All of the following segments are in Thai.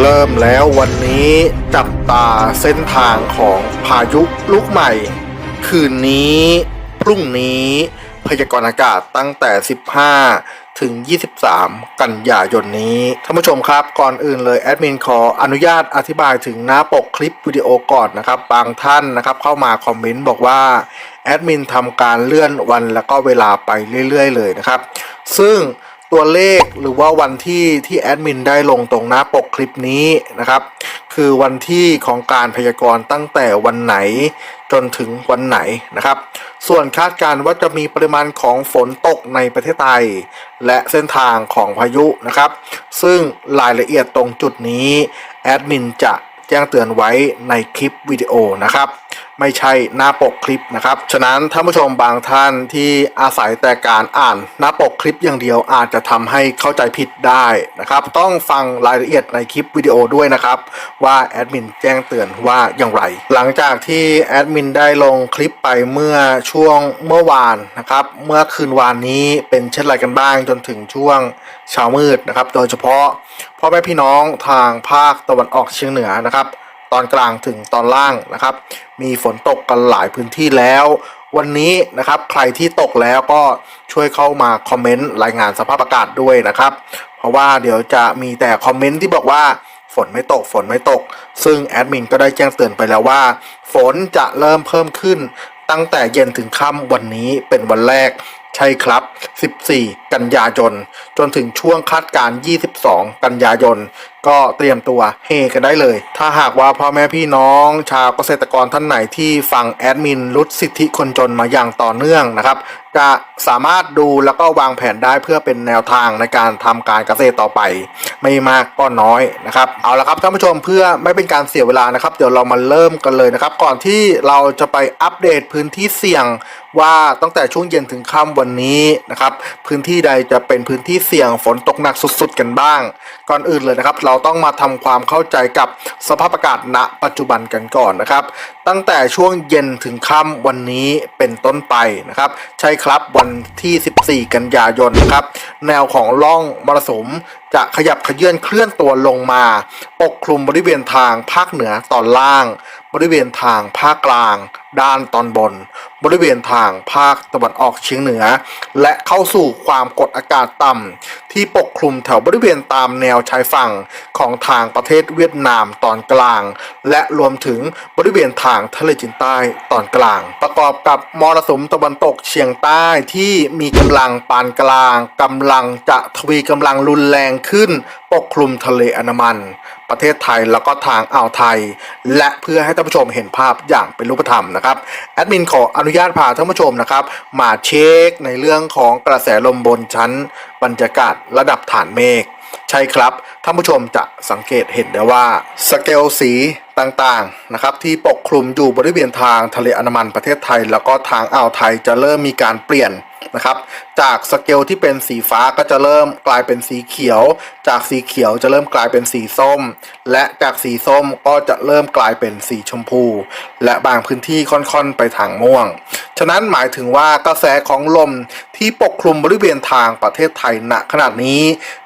เริ่มแล้ววันนี้จับตาเส้นทางของพายุลูกใหม่ คืนนี้ พรุ่งนี้ พยากรณ์อากาศตั้งแต่ 15 ถึง 23 กันยายนนี้ท่านผู้ชมครับ ก่อนอื่นเลยแอดมินขออนุญาตอธิบายถึงหน้าปกคลิปวิดีโอก่อนนะครับ บางท่านนะครับเข้ามาคอมเมนต์บอกว่าแอดมินทำการเลื่อนวันแล้วก็เวลาไปเรื่อย ๆ เลยนะครับ ซึ่ง ตัวเลขหรือว่าวันที่ที่แอดมินได้ลงตรงหน้าปกคลิปนี้นะครับ คือวันที่ของการพยากรณ์ตั้งแต่วันไหนจนถึงวันไหนนะครับ ส่วนคาดการณ์ว่าจะมีปริมาณของฝนตกในประเทศไทย และเส้นทางของพายุนะครับ ซึ่งรายละเอียดตรงจุดนี้แอดมินจะแจ้งเตือนไว้ในคลิปวิดีโอนะครับ ไม่ใช่หน้าปกคลิปนะครับ ฉะนั้นท่านผู้ชมบางท่านที่อาศัยแต่การอ่านหน้าปกคลิปอย่างเดียวอาจจะทำให้เข้าใจผิดได้นะครับ ต้องฟังรายละเอียดในคลิปวิดีโอด้วยนะครับ ว่าแอดมินแจ้งเตือนว่าอย่างไร หลังจากที่แอดมินได้ลงคลิปไปเมื่อช่วงเมื่อวานนะครับ เมื่อคืนวานนี้เป็นเช่นไรกันบ้างจนถึงช่วงเช้ามืดนะครับ โดยเฉพาะพ่อแม่พี่น้องทางภาคตะวันออกเฉียงเหนือนะครับ ตอนกลางถึงตอนล่างนะครับ มีฝนตกกันหลายพื้นที่แล้ว วันนี้นะครับใครที่ตกแล้วก็ช่วยเข้ามาคอมเมนต์รายงานสภาพอากาศด้วยนะครับ เพราะว่าเดี๋ยวจะมีแต่คอมเมนต์ที่บอกว่าฝนไม่ตกฝนไม่ตก ซึ่งแอดมินก็ได้แจ้งเตือนไปแล้วว่า ฝนจะเริ่มเพิ่มขึ้นตั้งแต่เย็นถึงค่ำวันนี้เป็นวันแรกใช่ครับ 14 กันยายน จนถึงช่วงคาดการณ์22 กันยายน ก็เตรียมตัวเฮกันได้เลย ถ้าหากว่าพ่อแม่พี่น้อง ชาวเกษตรกรท่านไหนที่ฟังแอดมินรุดสิทธิคนจนมาอย่างต่อเนื่องนะครับ จะสามารถดูแล้วก็วางแผนได้เพื่อเป็นแนวทางในการทำการเกษตรต่อไป ไม่มากก็น้อยนะครับ เอาละครับท่านผู้ชมเพื่อไม่เป็นการเสียเวลานะครับ เดี๋ยวเรามาเริ่มกันเลยนะครับ ก่อนที่เราจะไปอัปเดตพื้นที่เสี่ยงว่าตั้งแต่ช่วงเย็นถึงค่ำวันนี้นะครับ พื้นที่ใดจะเป็นพื้นที่เสี่ยงฝนตกหนักสุด ๆ กันบ้าง ก่อนอื่นเลยนะครับเราต้องมาทำความเข้าใจกับสภาพอากาศณ ปัจจุบันกันก่อนนะครับ ตั้งแต่ช่วงเย็นถึงค่ำวันนี้เป็นต้นไปนะครับ ใช่ครับวันที่ 14 กันยายนนะครับ แนวของล่องมรสุมจะขยับขยื่นเคลื่อนตัวลงมา ปกคลุมบริเวณทางภาคเหนือตอนล่าง บริเวณทางภาคกลาง ด้านตอนบน บริเวณทางภาคตะวันออกเฉียงเหนือ และเข้าสู่ความกดอากาศต่ำที่ปกคลุมแถวบริเวณตามแนวชายฝั่งของทางประเทศเวียดนามตอนกลาง และรวมถึงบริเวณทางทะเลจีนใต้ตอนกลาง ประกอบกับมรสุมตะวันตกเฉียงใต้ที่มีกำลังปานกลางกำลังจะทวีกำลังรุนแรงขึ้น ปกคลุมทะเลอันดามันประเทศไทยแล้วก็ทางอ่าวไทย และเพื่อให้ท่านผู้ชมเห็นภาพอย่างเป็นรูปธรรมนะครับแอดมินขออนุญาตพาท่านผู้ชมนะครับมาเช็คในเรื่องของกระแสลมบนชั้นบรรยากาศระดับฐานเมฆใช่ครับท่านผู้ชมจะสังเกตเห็นได้ว่าสเกลสีต่างๆนะครับที่ปกคลุมอยู่บริเวณทางทะเลอันดามันประเทศไทย แล้วก็ทางอ่าวไทยจะเริ่มมีการเปลี่ยน นะครับ จากสเกลที่เป็นสีฟ้าก็จะเริ่มกลายเป็นสีเขียว จากสีเขียวจะเริ่มกลายเป็นสีส้ม และจากสีส้มก็จะเริ่มกลายเป็นสีชมพู และบางพื้นที่ค่อนๆไปทางม่วง ฉะนั้นหมายถึงว่ากระแสของลมที่ปกคลุมบริเวณทางประเทศไทยณขณะนี้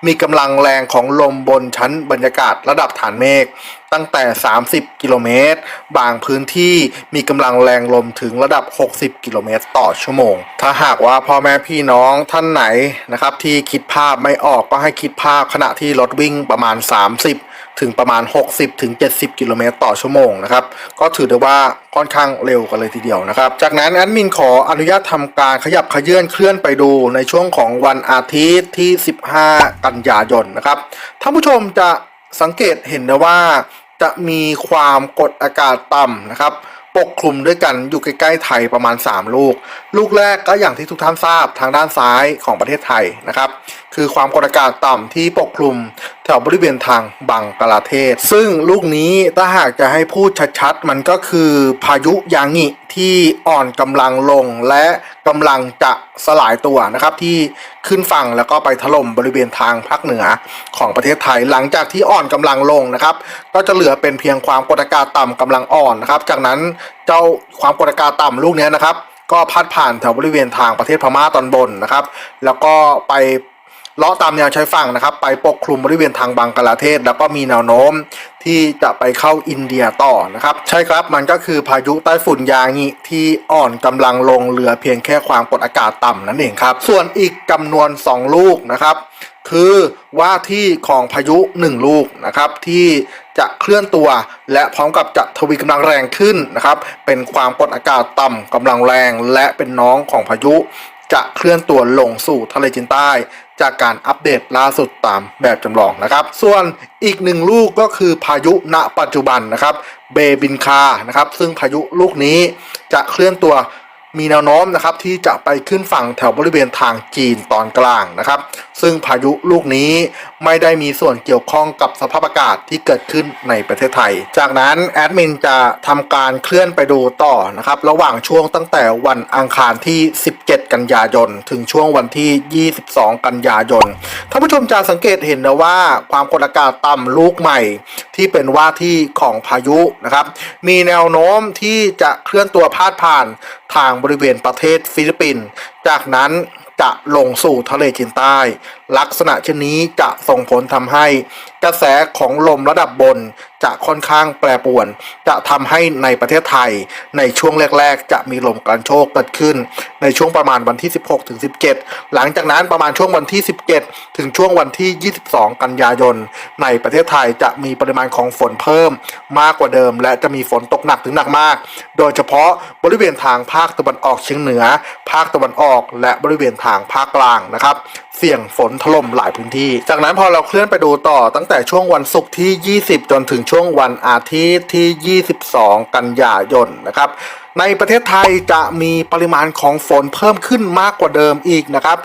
มีกำลังแรงของลมบนชั้นบรรยากาศระดับฐานเมฆ ตั้งแต่ 30 กิโลเมตร บางพื้นที่มีกำลังแรงลมถึงระดับ 60 กิโลเมตรต่อชั่วโมง ถ้าหากว่าพ่อแม่พี่น้องท่านไหนนะครับที่คิดภาพไม่ออกก็ให้คิดภาพขณะที่รถวิ่งประมาณ 30ถึงประมาณ 60 ถึง 70 กิโลเมตรต่อชั่วโมงนะครับ ก็ถือได้ว่าค่อนข้างเร็วกันเลยทีเดียวนะครับ จากนั้นแอดมินขออนุญาตทำการขยับขยื่นเคลื่อนไปดูในช่วงของวันอาทิตย์ที่ 15 กันยายนนะครับ ท่านผู้ชมจะสังเกตเห็นได้ว่า จะมีความกดอากาศต่ำนะครับ ปกคลุมด้วยกันอยู่ใกล้ๆไทยประมาณ 3 ลูก ลูกแรกก็อย่างที่ทุกท่านทราบทางด้านซ้ายของประเทศไทยนะครับคือความกดอากาศต่ำที่ปกคลุมแถวบริเวณทางบังกลาเทศ ซึ่งลูกนี้ถ้าหากจะให้พูดชัดๆ มันก็คือพายุยางิที่อ่อนกำลังลงและกำลังจะสลายตัวนะครับที่ขึ้นฝั่งแล้วก็ไปถล่มบริเวณทางภาคเหนือของประเทศไทย หลังจากที่อ่อนกำลังลงนะครับ ก็จะเหลือเป็นเพียงความกดอากาศต่ำกำลังอ่อนนะครับ จากนั้นเจ้าความกดอากาศต่ำลูกนี้นะครับ ก็พัดผ่านแถวบริเวณทางประเทศพม่าตอนบนนะครับ แล้วก็ไป เลาะตามแนวชายฝั่งนะครับ ไปปกคลุมบริเวณทางบังกลาเทศ แล้วก็มีแนวโน้มที่จะไปเข้าอินเดียต่อนะครับ ใช่ครับมันก็คือพายุใต้ฝุ่นยางิที่อ่อนกำลังลงเหลือเพียงแค่ความกดอากาศต่ำนั่นเองครับ ส่วนอีกจำนวน 2 ลูกนะครับ คือว่าที่ของพายุหนึ่งลูกนะครับที่จะเคลื่อนตัวและพร้อมกับจะทวีกำลังแรงขึ้นนะครับ เป็นความกดอากาศต่ำกำลังแรง และเป็นน้องของพายุ จะเคลื่อนตัวลงสู่ทะเลจีนใต้ จากการอัปเดตล่าสุดตามแบบจำลองนะครับ ส่วนอีกหนึ่งลูกก็คือพายุณปัจจุบันนะครับ เบบินคานะครับ ซึ่งพายุลูกนี้จะเคลื่อนตัว มีแนวโน้มนะครับที่จะไปขึ้นฝั่งแถวบริเวณทางจีนตอนกลางนะครับ ซึ่งพายุลูกนี้ไม่ได้มีส่วนเกี่ยวข้องกับสภาพอากาศที่เกิดขึ้นในประเทศไทย จากนั้นแอดมินจะทำการเคลื่อนไปดูต่อนะครับ ระหว่างช่วงตั้งแต่วันอังคารที่ 17 กันยายน ถึงช่วงวันที่ 22 กันยายนท่านผู้ชมจะสังเกตเห็นนะว่าความกดอากาศต่ำลูกใหม่ ที่เป็นว่าที่ของพายุนะครับ มีแนวโน้มที่จะเคลื่อนตัวพาดผ่านทางบริเวณประเทศฟิลิปปินส์จากนั้นจะลงสู่ทะเลจีนใต้ ลักษณะเช่นนี้จะส่งผลทำให้กระแสของลมระดับบนจะค่อนข้างแปรปรวน จะทำให้ในประเทศไทย ในช่วงแรก ๆ จะมีลมกระโชกเกิดขึ้น ในช่วงประมาณวันที่ 16ถึง17 หลังจากนั้นประมาณช่วงวันที่ 17 ถึงช่วงวันที่ 22 กันยายน ในประเทศไทยจะมีปริมาณของฝนเพิ่มมากกว่าเดิม และจะมีฝนตกหนักถึงหนักมาก โดยเฉพาะบริเวณทางภาคตะวันออกเฉียงเหนือ ภาคตะวันออก และบริเวณทางภาคกลางนะครับ เสี่ยงฝนถล่มหลายพื้นที่ จากนั้นพอเราเคลื่อนไปดูต่อตั้งแต่ช่วงวันศุกร์ที่ 20 จนถึงช่วงวันอาทิตย์ที่ 22 กันยายนนะครับในประเทศไทยจะมีปริมาณของฝนเพิ่มขึ้นมากกว่าเดิมอีกนะครับ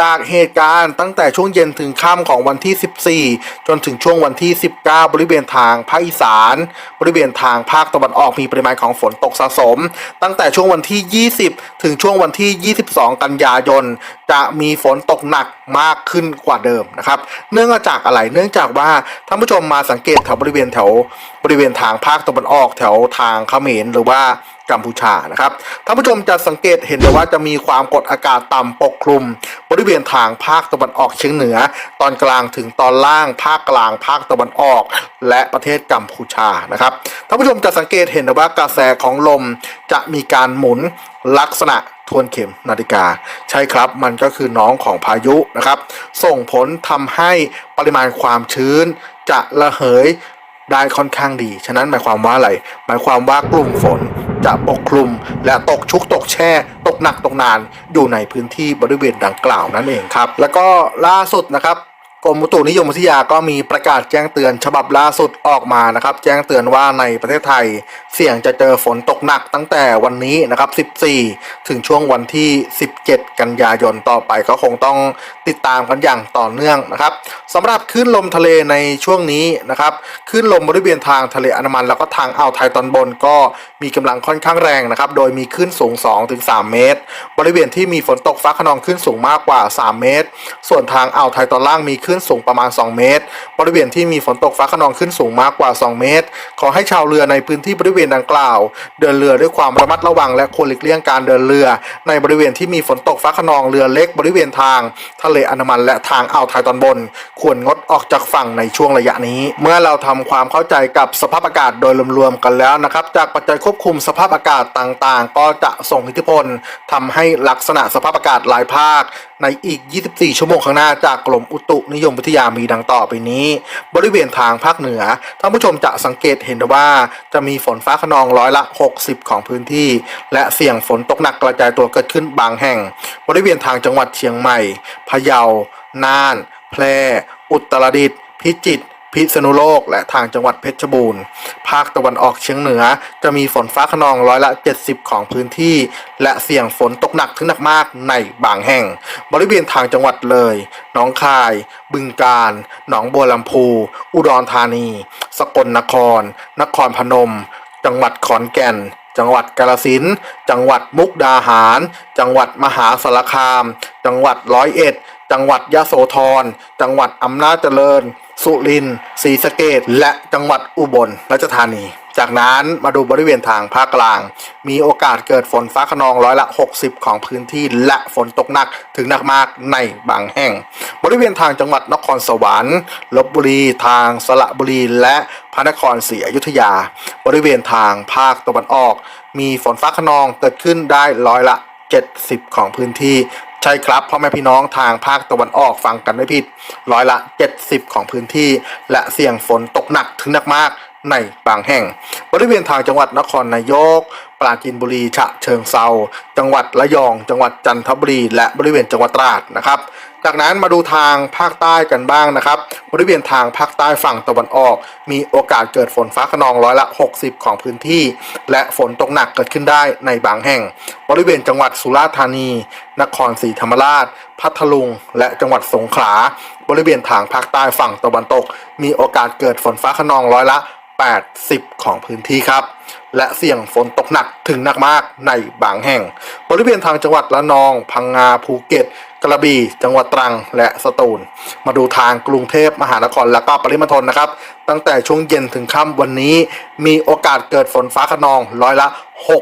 จากเหตุการณ์ตั้งแต่ช่วงเย็นถึงค่ำของวันที่ 14 จนถึงช่วงวันที่ 19 บริเวณทางภาคอีสาน บริเวณทางภาคตะวันออกมีปริมาณของฝนตกสะสม ตั้งแต่ช่วงวันที่ 20 ถึงช่วงวันที่ 22 กันยายน จะมีฝนตกหนักมากขึ้นกว่าเดิมนะครับ เนื่องจากอะไร เนื่องจากว่าท่านผู้ชมมาสังเกตแถวบริเวณแถวบริเวณทางภาคตะวันออกแถวทางเขมรหรือว่า กัมพูชานะครับท่านผู้ชมจะสังเกตเห็นได้ว่าจะมีความกดอากาศต่ำปกคลุม บริเวณทางภาคตะวันออกเฉียงเหนือ ตอนกลางถึงตอนล่างภาคกลางภาคตะวันออก และประเทศกัมพูชานะครับท่านผู้ชมจะสังเกตเห็นได้ว่ากระแสของลมจะมีการหมุนลักษณะทวนเข็มนาฬิกา ใช่ครับมันก็คือน้องของพายุนะครับ ส่งผลทำให้ปริมาณความชื้นจะระเหย ได้ค่อนข้างดี ฉะนั้นหมายความว่าอะไร หมายความว่ากลุ่มฝนจะปกคลุม และตกชุกตกแช่ ตกหนักตกนาน อยู่ในพื้นที่บริเวณดังกล่าวนั่นเองครับ แล้วก็ล่าสุดนะครับ กรมอุตุนิยมวิทยาก็มีประกาศแจ้งเตือนฉบับล่าสุดออกมานะครับ แจ้งเตือนว่าในประเทศไทย เสี่ยงจะเจอฝนตกหนักตั้งแต่วันนี้นะครับ 14 ถึงช่วงวันที่ 17 กันยายนต่อไปก็คงต้องติดตามกันอย่างต่อเนื่องนะครับสำหรับคลื่นลมทะเลในช่วงนี้นะครับคลื่นลมบริเวณทางทะเลอันดามัน แล้วก็ทางอ่าวไทยตอนบนก็มีกำลังค่อนข้างแรงนะครับ โดยมีคลื่นสูง 2-3 เมตร บริเวณที่มีฝนตกฟ้าขนองคลื่นสูงมากกว่า 3 เมตร ส่วนทางอ่าวไทยตอนล่างมีคลื่นสูงประมาณ 2 เมตร บริเวณที่มีฝนตกฟ้าขนองคลื่นสูงมากกว่า 2 เมตร ขอให้ชาวเรือในพื้นที่บริเวณดังกล่าว เดินเรือด้วยความระมัดระวังและควรหลีกเลี่ยงการเดินเรือ ในบริเวณที่มีฝนตกฟ้าขนองเรือเล็กบริเวณทาง ทะเลอันดามันและทางอ่าวไทยตอนบน ควรงดออกจากฝั่งในช่วงระยะนี้ เมื่อเราทำความเข้าใจกับสภาพอากาศโดยรวมๆกันแล้วนะครับ จากปัจจัยควบคุมสภาพอากาศต่างๆ ก็จะส่งอิทธิพลทำให้ลักษณะสภาพอากาศหลายภาค ในอีก 24 ชั่วโมงข้างหน้าจากกรมอุตุนิยมวิทยามีดังต่อไปนี้ บริเวณทางภาคเหนือท่านผู้ชมจะสังเกตเห็นว่าจะมีฝนฟ้าขนองร้อยละ 60 ของพื้นที่ และเสี่ยงฝนตกหนักกระจายตัวเกิดขึ้นบางแห่ง บริเวณทางจังหวัดเชียงใหม่ พะเยา น่าน แพร่ อุตรดิตถ์พิจิตร พิษณุโลก และทางจังหวัดเพชรบูรณ์ ภาคตะวันออกเฉียงเหนือ จะมีฝนฟ้าขนองร้อยละ 70 ของพื้นที่ และเสี่ยงฝนตกหนักถึงหนักมากในบางแห่ง บริเวณทางจังหวัดเลย หนองคาย บึงกาฬหนองบัวลำพู อุดรธานี สกลนคร นครพนม จังหวัดขอนแก่นจังหวัดกาฬสิน จังหวัดมุกดาหาร จังหวัดมหาสารคาม จังหวัดร้อยเอ็ด จังหวัดยะโสธร จังหวัดอำนาจเจริญ สุรินทร์ศรีสะเกดและจังหวัดอุบลราชธานี จากนั้นมาดูบริเวณทางภาคกลาง มีโอกาสเกิดฝนฟ้าขนองร้อยละ 60 ของพื้นที่และฝนตกหนักถึงหนักมากในบางแห่ง บริเวณทางจังหวัดนครสวรรค์ลบบุรีทางสระบุรีและพระนครศรีอยุธยา บริเวณทางภาคตะวันออก มีฝนฟ้าขนองเกิดขึ้นได้ร้อยละ70 ของพื้นที่ ใช่ครับพ่อแม่พี่น้องทางภาคตะวันออกฟังกันไม่ผิด ร้อยละ 70 ของพื้นที่ และเสี่ยงฝนตกหนักถึงหนักมากในบางแห่ง บริเวณทางจังหวัดนครนายก ปราจีนบุรี ฉะเชิงเซา จังหวัดระยอง จังหวัดจันทบุรี และบริเวณจังหวัดตราดนะครับ จากนั้นมาดูทางภาคใต้กันบ้างนะครับ บริเวณทางภาคใต้ฝั่งตะวันออก มีโอกาสเกิดฝนฟ้าขนองร้อยละ 60 ของพื้นที่ และฝนตกหนักเกิดขึ้นได้ในบางแห่ง บริเวณจังหวัดสุราษฎร์ธานี นครศรีธรรมราช พัทลุง และจังหวัดสงขลา บริเวณทางภาคใต้ฝั่งตะวันตก มีโอกาสเกิดฝนฟ้าขนองร้อยละ 80 ของพื้นที่ครับ และเสี่ยงฝนตกหนักถึงหนักมากในบางแห่ง บริเวณทางจังหวัดละนอง พังงาภูเก็ต กระบี่ จังหวัดตรัง และสตูล มาดูทางกรุงเทพมหานครและก็ปริมณฑลนะครับ ตั้งแต่ช่วงเย็นถึงค่ำวันนี้ มีโอกาสเกิดฝนฟ้าขนองร้อยละ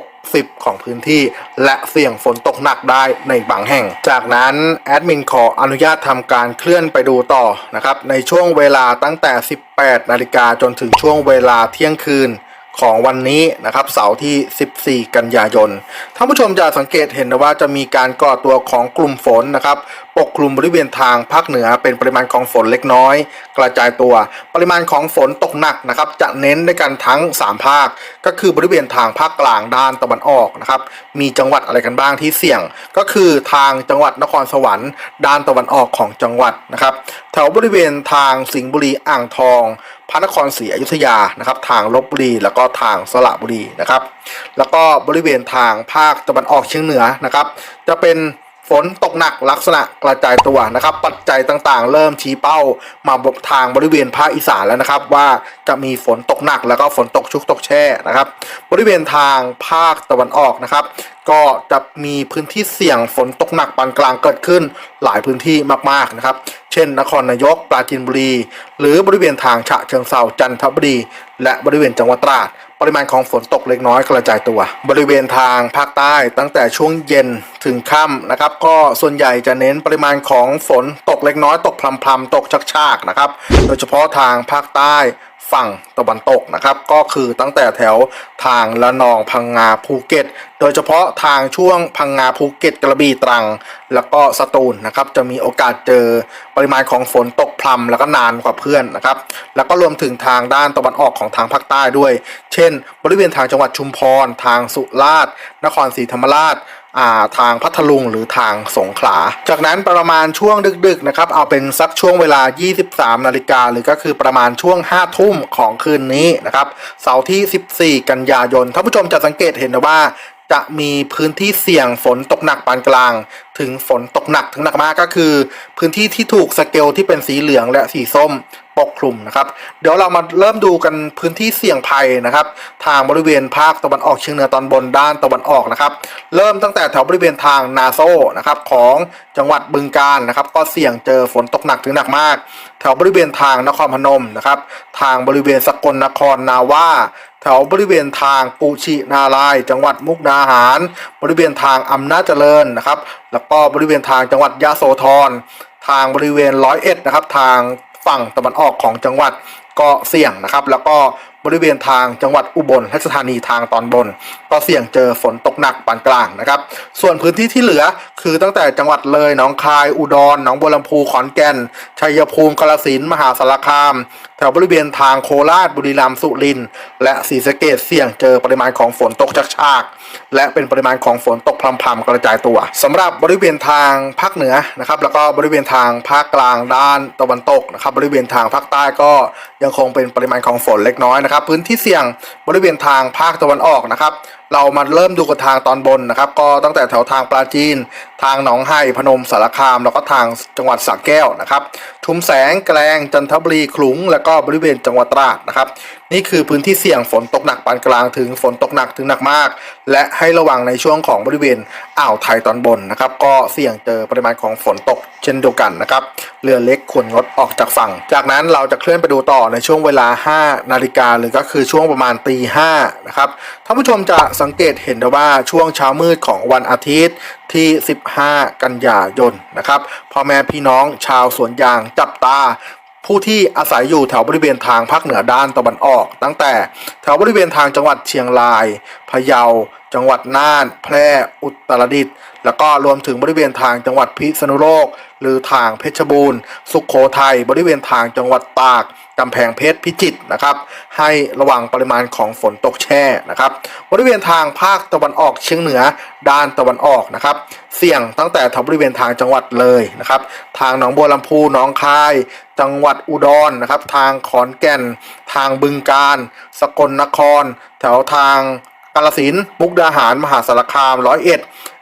60ของพื้นที่ และเสี่ยงฝนตกหนักได้ในบางแห่ง จากนั้นแอดมินขออนุญาตทำการเคลื่อนไปดูต่อนะครับในช่วงเวลาตั้งแต่ 18 นาฬิกาจนถึงช่วงเวลาเที่ยงคืน ของวันนี้นะครับเสาร์ที่ 14 กันยายนท่านผู้ชมจะสังเกตเห็นว่าจะมีการก่อตัวของกลุ่มฝนนะครับปกคลุมบริเวณทางภาคเหนือเป็นปริมาณของฝนเล็กน้อย กระจายตัว ปริมาณของฝนตกหนักนะครับจะเน้นในกันทั้ง 3 ภาค ก็คือบริเวณทางภาคกลางด้านตะวันออกนะครับมีจังหวัดอะไรกันบ้างที่เสี่ยง ก็คือทางจังหวัดนครสวรรค์ ด้านตะวันออกของจังหวัดนะครับแถวบริเวณทางสิงห์บุรีอ่างทอง พระนครศรีอยุธยานะครับ ทางลบบุรีแล้วก็ทางสระบุรีนะครับ แล้วก็บริเวณทางภาคตะวันออกเฉียงเหนือนะครับ จะเป็น ฝนตกหนักลักษณะกระจายตัวนะครับ ปัจจัยต่างๆ เริ่มชี้เป้ามาบทางบริเวณภาคอีสานแล้วนะครับ ว่าจะมีฝนตกหนักแล้วก็ฝนตกชุกตกแช่นะครับ บริเวณทางภาคตะวันออกนะครับ ก็จะมีพื้นที่เสี่ยงฝนตกหนักปานกลางเกิดขึ้นหลายพื้นที่มากๆนะครับ เช่น นครนายกปราจีนบุรี หรือบริเวณทางฉะเชิงเซาจันทบุรี และบริเวณจังหวัดตราด ปริมาณของฝนตกเล็กน้อยกระจายตัว บริเวณทางภาคใต้ตั้งแต่ช่วงเย็นถึงค่ำนะครับ ก็ส่วนใหญ่จะเน้นปริมาณของฝนตกเล็กน้อยตกพรำๆตกชักๆนะครับ โดยเฉพาะทางภาคใต้ ฝั่งตะวันตกนะครับ ก็คือตั้งแต่แถวทางละนองพังงาภูเก็ต โดยเฉพาะทางช่วงพังงาภูเก็ตกระบี่ตรัง แล้วก็สตูลนะครับ จะมีโอกาสเจอปริมาณของฝนตกพรำแล้วก็นานกว่าเพื่อนนะครับ แล้วก็รวมถึงทางด้านตะวันออกของทางภาคใต้ด้วย เช่น บริเวณทางจังหวัดชุมพร ทางสุราษฎร์นครศรีธรรมราช ทางพัทลุงหรือทางสงขลา จากนั้นประมาณช่วงดึกๆนะครับเอาเป็นสักช่วงเวลา 23 นาฬิกาหรือก็คือประมาณช่วง 5 ทุ่มของคืนนี้นะครับเสาร์ที่ 14 กันยายนท่านผู้ชมจะสังเกตเห็นว่าจะมีพื้นที่เสี่ยงฝนตกหนักปานกลาง ถึงฝนตกหนักถึงหนักมากก็คือ พื้นที่ที่ถูกสเกลที่เป็นสีเหลืองและสีส้ม ปกคลุมนะครับ เดี๋ยวเรามาเริ่มดูกันพื้นที่เสี่ยงภัยนะครับ ทางบริเวณภาคตะวันออกเฉียงเหนือตอนบนด้านตะวันออกนะครับ เริ่มตั้งแต่แถวบริเวณทางนาโซนะครับของจังหวัดบึงกาฬนะครับ ก็เสี่ยงเจอฝนตกหนักถึงหนักมาก แถวบริเวณทางนครพนมนะครับ ทางบริเวณสกลนครนาว่าแถวบริเวณทางปูชินาราย จังหวัดมุกดาหาร บริเวณทางอำนาจเจริญนะครับ แล้วก็บริเวณทางจังหวัดยะโสธรทางบริเวณร้อยเอ็ดนะครับ ทาง ฝั่งตะวันออกของจังหวัดก็เสี่ยงนะครับ แล้วก็บริเวณทางจังหวัดอุบลราชธานีทางตอนบน ก็เสี่ยงเจอฝนตกหนักปานกลางนะครับ ส่วนพื้นที่ที่เหลือคือตั้งแต่จังหวัดเลยหนองคาย อุดรหนองบัวลำพูขอนแก่นชัยภูมิกาฬสินธุ์มหาสารคาม แถวบริเวณทางโคราชบุรีรัมย์สุรินทร์และศรีสะเกดเสี่ยงเจอปริมาณของฝนตกชักชากและเป็นปริมาณของฝนตกพรำๆกระจายตัวสำหรับบริเวณทางภาคเหนือนะครับแล้วก็บริเวณทางภาคกลางด้านตะวันตกนะครับบริเวณทางภาคใต้ก็ยังคงเป็นปริมาณของฝนเล็กน้อยนะครับพื้นที่เสี่ยงบริเวณทางภาคตะวันออกนะครับ เรามาเริ่มดูกันทางตอนบนนะครับ ก็ตั้งแต่แถวทางปราจีน ทางหนองไห่พนมสารคาม แล้วก็ทางจังหวัดสระแก้วนะครับ ชุมแสงแกลงจันทบุรีขลุง แล้วก็บริเวณจังหวัดตราดนะครับ นี่คือพื้นที่เสี่ยงฝนตกหนักปานกลางถึงฝนตกหนักถึงหนักมาก และให้ระวังในช่วงของบริเวณอ่าวไทยตอนบนนะครับ ก็เสี่ยงเจอปริมาณของฝนตกเช่นเดียวกันนะครับเรือเล็กควรงดออกจากฝั่ง จากนั้นเราจะเคลื่อนไปดูต่อในช่วงเวลา 5 นาฬิกาหรือก็คือช่วงประมาณตีห้านะครับท่านผู้ชมจะสังเกตเห็นได้ว่าช่วงเช้ามืดของวันอาทิตย์ที่ 15 กันยายนนะครับพ่อแม่พี่น้องชาวสวนยางจับตาผู้ที่อาศัยอยู่แถวบริเวณทางภาคเหนือด้านตะวันออก ตั้งแต่แถวบริเวณทางจังหวัดเชียงราย พะเยา จังหวัดน่าน แพร่ อุตรดิตถ์ แล้วก็รวมถึงบริเวณทางจังหวัดพิษณุโลก หรือทางเพชรบูรณ์ สุขโขทัย บริเวณทางจังหวัดตาก กำแพงเพชรพิจิตรนะครับ ให้ระวังปริมาณของฝนตกแช่นะครับ บริเวณทางภาคตะวันออกเฉียงเหนือด้านตะวันออกนะครับ เสี่ยงตั้งแต่แถวบริเวณทางจังหวัดเลยนะครับ ทางหนองบัวลำพูหนองคาย จังหวัดอุดรนะครับ ทางขอนแก่น ทางบึงกาฬสกลนคร แถวทางกาฬสินมุกดาหาร มหาสารคามร้อยเอ็ด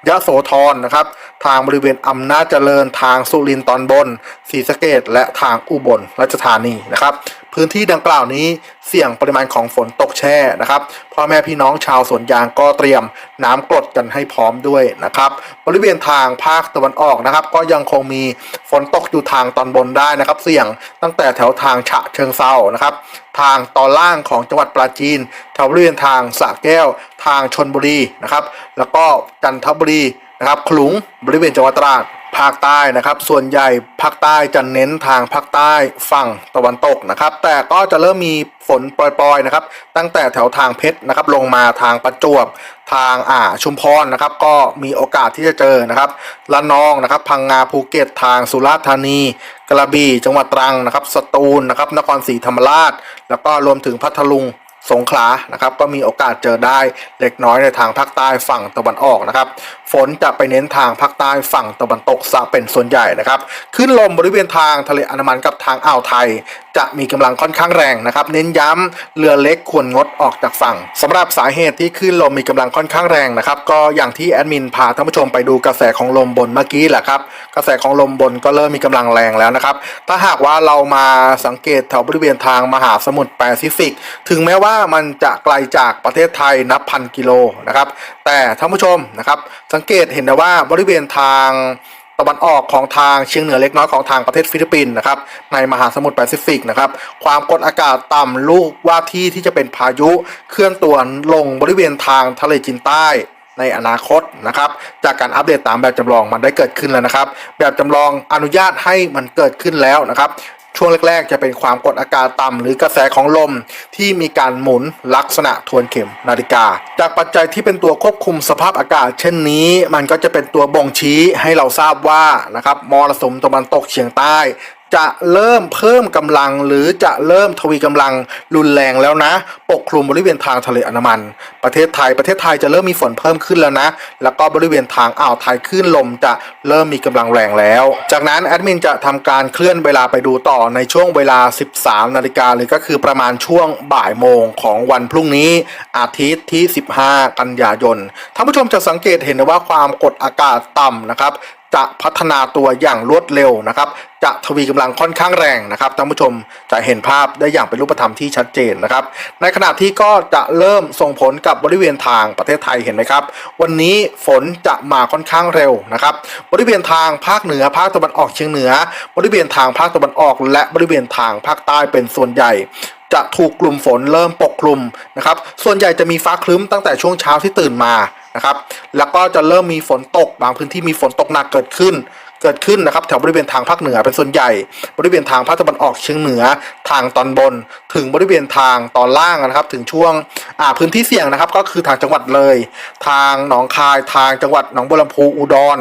ยะโสธรนะครับ ทางบริเวณอำนาจเจริญทางสุรินทร์ตอนบนศรีสะเกดและทางอุบลราชธานีนะครับ พื้นที่ดังกล่าวนี้เสี่ยงปริมาณของฝนตกแช่นะครับพ่อแม่พี่น้องชาวสวนยางก็เตรียมน้ำกรดกันให้พร้อมด้วยนะครับ บริเวณทางภาคตะวันออกนะครับ ก็ยังคงมีฝนตกอยู่ทางตอนบนได้นะครับ เสี่ยงตั้งแต่แถวทางฉะเชิงเซานะครับ ทางตอนล่างของจังหวัดปราจีนแถวบริเวณทางสระแก้ว ทางชนบุรีนะครับ แล้วก็จันทบุรีนะครับขลุงบริเวณจังหวัดตราด ภาคใต้นะครับ ส่วนใหญ่ภาคใต้จะเน้นทางภาคใต้ฝั่งตะวันตกนะครับ แต่ก็จะเริ่มมีฝนปล่อยๆนะครับ ตั้งแต่แถวทางเพชรนะครับ ลงมาทางประจวบทางอ่าชุมพรนะครับ ก็มีโอกาสที่จะเจอนะครับละนองนะครับ พังงาภูเก็ตทางสุราษฎร์ธานี กระบี่จังหวัดตรังนะครับ สตูลนะครับ นครศรีธรรมราช แล้วก็รวมถึงพัทลุง สงขลานะครับก็มีโอกาสเจอได้เล็กน้อยในทางภาคใต้ฝั่งตะวันออกนะครับฝนจะไปเน้นทางภาคใต้ฝั่งตะวันตกซะเป็นส่วนใหญ่นะครับขึ้นลมบริเวณทางทะเลอันดามันกับทางอ่าวไทย จะมีกำลังค่อนข้างแรงนะครับ เน้นย้ำเรือเล็กควรงดออกจากฝั่งสำหรับสาเหตุที่ขึ้นลมมีกำลังค่อนข้างแรงนะครับก็อย่างที่แอดมินพาท่านผู้ชมไปดูกระแสของลมบนเมื่อกี้แหละครับกระแสของลมบนก็เริ่มมีกำลังแรงแล้วนะครับ ถ้าหากว่าเรามาสังเกตแถวบริเวณทางมหาสมุทรแปซิฟิก ถึงแม้ว่ามันจะไกลจากประเทศไทยนับพันกิโลนะครับแต่ท่านผู้ชมนะครับสังเกตเห็นได้ว่าบริเวณทาง ตะวันออกของทางเชียงเหนือเล็กน้อยของทางประเทศฟิลิปปินส์นะครับในมหาสมุทรแปซิฟิกนะครับความกดอากาศต่ำลูกว่าที่ที่จะเป็นพายุเคลื่อนตัวลงบริเวณทางทะเลจีนใต้ในอนาคตนะครับ จากการอัปเดตตามแบบจำลองมันได้เกิดขึ้นแล้วนะครับ แบบจำลองอนุญาตให้มันเกิดขึ้นแล้วนะครับ ช่วงแรกๆ จะเป็นความกดอากาศต่ำหรือกระแสของลมที่มีการหมุนลักษณะทวนเข็มนาฬิกา จากปัจจัยที่เป็นตัวควบคุมสภาพอากาศ เช่นนี้ มันก็จะเป็นตัวบ่งชี้ให้เราทราบว่านะครับมรสุมตะวันตกเฉียงใต้ จะเริ่มเพิ่มกำลังหรือจะเริ่มทวีกำลังรุนแรงแล้วนะ ปกคลุมบริเวณทางทะเลอันดามัน ประเทศไทยประเทศไทยจะเริ่มมีฝนเพิ่มขึ้นแล้วนะ แล้วก็บริเวณทางอ่าวไทยคลื่นลมจะเริ่มมีกำลังแรงแล้ว จากนั้นแอดมินจะทำการเคลื่อนเวลาไปดูต่อในช่วงเวลา 13 นาฬิกาหรือก็คือประมาณช่วงบ่ายโมงของวันพรุ่งนี้ อาทิตย์ที่ 15 กันยายนท่านผู้ชมจะสังเกตเห็นว่าความกดอากาศต่ำนะครับ จะพัฒนาตัวอย่างรวดเร็วนะครับ จะทวีกำลังค่อนข้างแรงนะครับท่านผู้ชมจะเห็นภาพได้อย่างเป็นรูปธรรมที่ชัดเจนนะครับ ในขณะที่ก็จะเริ่มส่งผลกับบริเวณทางประเทศไทยเห็นไหมครับ วันนี้ฝนจะมาค่อนข้างเร็วนะครับ บริเวณทางภาคเหนือภาคตะวันออกเฉียงเหนือ บริเวณทางภาคตะวันออก และบริเวณทางภาคใต้เป็นส่วนใหญ่จะถูกกลุ่มฝนเริ่มปกคลุมนะครับ ส่วนใหญ่จะมีฟ้าครึ้มตั้งแต่ช่วงเช้าที่ตื่นมา นะครับ แล้วก็จะเริ่มมีฝนตกบางพื้นที่มีฝนตกหนักเกิดขึ้น เกิดขึ้นนะครับแถวบริเวณทางภาคเหนือเป็นส่วนใหญ่ บริเวณทางภาคตะวันออกเฉียงเหนือทางตอนบน ถึงบริเวณทางตอนล่างนะครับ ถึงช่วงอ่าพื้นที่เสี่ยงนะครับ ก็คือทางจังหวัดเลย ทางหนองคายทางจังหวัดหนองบัวลำพูอุดร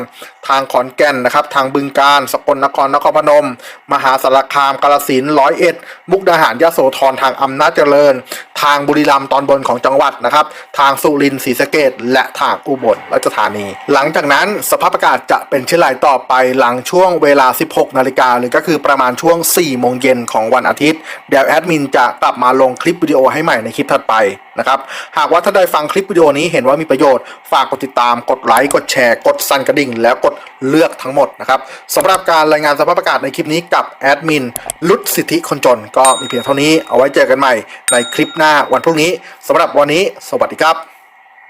ทางขอนแก่นนะครับ ทางบึงกาฬสกลนครนครพนม มหาสารคามกาฬสินร้อยเอ็ดมุกดาหารยะโสธรทางอำนาจเจริญทางบุรีรัมย์ตอนบนของจังหวัดนะครับ ทางสุรินทร์ศรีสะเกดและทางอุบลราชธานี หลังจากนั้นสภาพอากาศจะเป็นเช่นไรต่อไปหลังช่วงเวลา 16 นาฬิกาหรือก็คือประมาณช่วง 4 โมงเย็นของวันอาทิตย์ เดี๋ยวแอดมินจะกลับมาลงคลิปวิดีโอให้ใหม่ในคลิปถัดไป นะครับ หากว่าถ้าได้ฟังคลิปวิดีโอนี้เห็นว่ามีประโยชน์ ฝากกดติดตาม กดไลค์ กดแชร์ กดสั่นกระดิ่ง แล้วกดเลือกทั้งหมดนะครับสำหรับการรายงานสภาพอากาศในคลิปนี้กับแอดมินลุดสิทธิคนจน ก็มีเพียงเท่านี้ เอาไว้เจอกันใหม่ในคลิปหน้าวันพรุ่งนี้สำหรับวันนี้ สวัสดีครับ